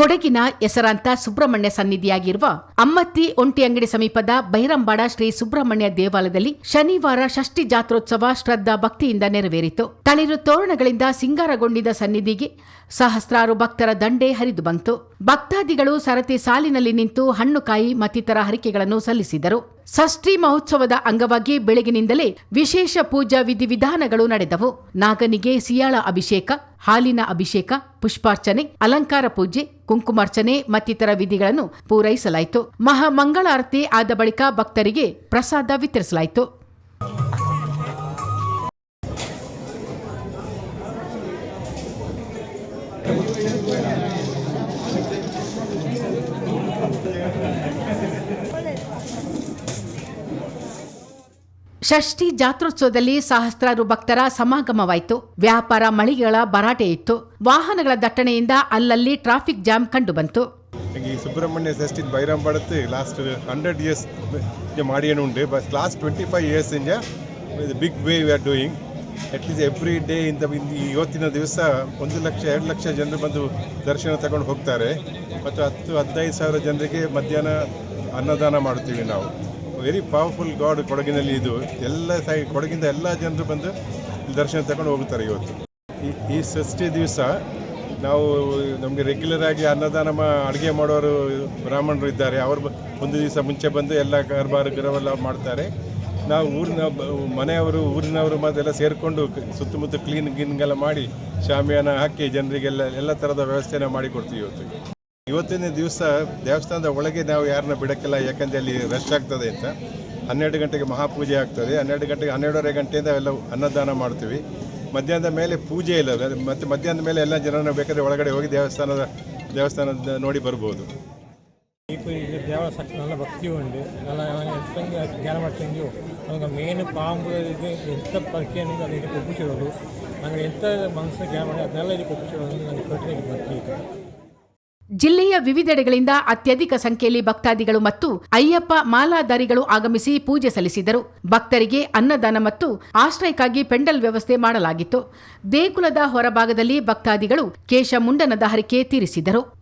ಕೊಡಗಿನ ಹೆಸರಾಂತ ಸುಬ್ರಹ್ಮಣ್ಯ ಸನ್ನಿಧಿಯಾಗಿರುವ ಅಮ್ಮತ್ತಿ ಒಂಟಿ ಅಂಗಡಿ ಸಮೀಪದ ಬೈರಂಬಾಡ ಶ್ರೀ ಸುಬ್ರಹ್ಮಣ್ಯ ದೇವಾಲಯದಲ್ಲಿ ಶನಿವಾರ ಷಷ್ಠಿ ಜಾತ್ರೋತ್ಸವ ಶ್ರದ್ಧಾ ಭಕ್ತಿಯಿಂದ ನೆರವೇರಿತು. ತಳಿರು ತೋರಣಗಳಿಂದ ಸಿಂಗಾರಗೊಂಡಿದ್ದ ಸನ್ನಿಧಿಗೆ ಸಹಸ್ರಾರು ಭಕ್ತರ ದಂಡೆ ಹರಿದು ಬಂತು. ಭಕ್ತಾದಿಗಳು ಸರತಿ ಸಾಲಿನಲ್ಲಿ ನಿಂತು ಹಣ್ಣುಕಾಯಿ ಮತ್ತಿತರ ಹರಿಕೆಗಳನ್ನು ಸಲ್ಲಿಸಿದರು. ಷಷ್ಠಿ ಮಹೋತ್ಸವದ ಅಂಗವಾಗಿ ಬೆಳಗಿನಿಂದಲೇ ವಿಶೇಷ ಪೂಜಾ ವಿಧಿವಿಧಾನಗಳು ನಡೆದವು. ನಾಗನಿಗೆ ಸಿಯಾಳ ಅಭಿಷೇಕ, ಹಾಲಿನ ಅಭಿಷೇಕ, ಪುಷ್ಪಾರ್ಚನೆ, ಅಲಂಕಾರ ಪೂಜೆ, ಕುಂಕುಮಾರ್ಚನೆ ಮತ್ತಿತರ ವಿಧಿಗಳನ್ನು ಪೂರೈಸಲಾಯಿತು. ಮಹಾಮಂಗಳಾರತಿ ಆದ ಬಳಿಕ ಭಕ್ತರಿಗೆ ಪ್ರಸಾದ ವಿತರಿಸಲಾಯಿತು. ಷಷ್ಠಿ ಜಾತ್ರೋತ್ಸವದಲ್ಲಿ ಸಹಸ್ರಾರು ಭಕ್ತರ ಸಮಾಗಮವಾಯಿತು. ವ್ಯಾಪಾರ, ಮಳಿಗೆಗಳ ಭರಾಟೆ ಇತ್ತು. ವಾಹನಗಳ ದಟ್ಟಣೆಯಿಂದ ಅಲ್ಲಲ್ಲಿ ಟ್ರಾಫಿಕ್ ಜಾಮ್ ಕಂಡುಬಂತು ಈ ಸುಬ್ರಹ್ಮಣ್ಯ ಸೃಷ್ಟಿ ಬೈರಂಬಡത്ത് ಲಾಸ್ಟ್ ಹಂಡ್ರೆಡ್ ಇಯರ್ಸ್ ಮಾಡಿಯನು ಉಂಟು. But last twenty five years ಇಂಜ big way we are doing at least every day ಇಂದ ಇವತ್ತಿನ ದಿವಸ ಒಂದು ಲಕ್ಷ, ಎರಡು ಲಕ್ಷ ಜನರು ಬಂದು ದರ್ಶನ ತಗೊಂಡು ಹೋಗ್ತಾರೆ. ಮತ್ತು ಹತ್ತು, ಹದಿನೈದು ಸಾವಿರ ಜನರಿಗೆ ಮಧ್ಯಾಹ್ನ ಅನ್ನದಾನ ಮಾಡ್ತೀವಿ ನಾವು. ವೆರಿ ಪವರ್ಫುಲ್ ಗಾಡ್ ಕೊಡಗಿನಲ್ಲಿ ಇದು. ಎಲ್ಲ ಸೈ ಕೊಡಗಿಂದ ಎಲ್ಲ ಜನರು ಬಂದು ದರ್ಶನ ತಗೊಂಡು ಹೋಗ್ತಾರೆ ಇವತ್ತು. ಈ ಷಷ್ಠಿ ದಿವಸ ನಾವು ನಮಗೆ ರೆಗ್ಯುಲರ್ ಆಗಿ ಅನ್ನದಾನ ಅಡುಗೆ ಮಾಡೋರು ಬ್ರಾಹ್ಮಣರು ಇದ್ದಾರೆ. ಅವರು ಒಂದು ದಿವಸ ಮುಂಚೆ ಬಂದು ಎಲ್ಲ ಕಾರ್ಬಾರ್ ಗಿರವೆಲ್ಲ ಮಾಡ್ತಾರೆ. ನಾವು ಊರಿನ ಮನೆಯವರು, ಊರಿನವರು ಮತ್ತೆಲ್ಲ ಸೇರಿಕೊಂಡು ಸುತ್ತಮುತ್ತ ಕ್ಲೀನ್ ಗಿನ್ಗೆಲ್ಲ ಮಾಡಿ, ಶಾಮಿಯಾನ ಹಾಕಿ ಜನರಿಗೆಲ್ಲ ಎಲ್ಲ ಥರದ ವ್ಯವಸ್ಥೆನ ಮಾಡಿಕೊಡ್ತೀವಿ ಇವತ್ತು. ಇವತ್ತಿನ ದಿವಸ ದೇವಸ್ಥಾನದ ಒಳಗೆ ನಾವು ಯಾರನ್ನ ಬಿಡೋಕ್ಕಿಲ್ಲ, ಯಾಕಂದ್ರೆ ಅಲ್ಲಿ ರಶ್ ಆಗ್ತದೆ ಅಂತ. ಹನ್ನೆರಡು ಗಂಟೆಗೆ ಮಹಾಪೂಜೆ ಆಗ್ತದೆ. ಹನ್ನೆರಡು ಗಂಟೆಗೆ ಹನ್ನೆರಡೂವರೆ ಗಂಟೆಯಿಂದ ಎಲ್ಲ ಅನ್ನದಾನ ಮಾಡ್ತೀವಿ. ಮಧ್ಯಾಹ್ನದ ಮೇಲೆ ಪೂಜೆ ಇಲ್ಲ. ಮತ್ತು ಮಧ್ಯಾಹ್ನದ ಮೇಲೆ ಎಲ್ಲ ಜನರನ್ನು ಬೇಕಾದರೆ ಒಳಗಡೆ ಹೋಗಿ ದೇವಸ್ಥಾನದ ದೇವಸ್ಥಾನದ ನೋಡಿ ಬರ್ಬೋದು. ఇప్పుడు ఇది దేవశక్తి ಭಕ್ತಿ భక్తి ఉంది అలా ఎంతంగా జ్ఞానపడుతుంది మనకు మెయిన్ పాంపు ఇది ఎంత పరిచయం అది ఇది కొప్పు చూడదు ಜಿಲ್ಲೆಯ ವಿವಿಧೆಡೆಗಳಿಂದ ಅತ್ಯಧಿಕ ಸಂಖ್ಯೆಯಲ್ಲಿ ಭಕ್ತಾದಿಗಳು ಮತ್ತು ಅಯ್ಯಪ್ಪ ಮಾಲಾಧಾರಿಗಳು ಆಗಮಿಸಿ ಪೂಜೆ ಸಲ್ಲಿಸಿದರು. ಭಕ್ತರಿಗೆ ಅನ್ನದಾನ ಮತ್ತು ಆಶ್ರಯಕ್ಕಾಗಿ ಪೆಂಡಲ್ ವ್ಯವಸ್ಥೆ ಮಾಡಲಾಗಿತ್ತು. ದೇಗುಲದ ಹೊರಭಾಗದಲ್ಲಿ ಭಕ್ತಾದಿಗಳು ಕೇಶ ಮುಂಡನದ ಹರಿಕೆ ತೀರಿಸಿದರು.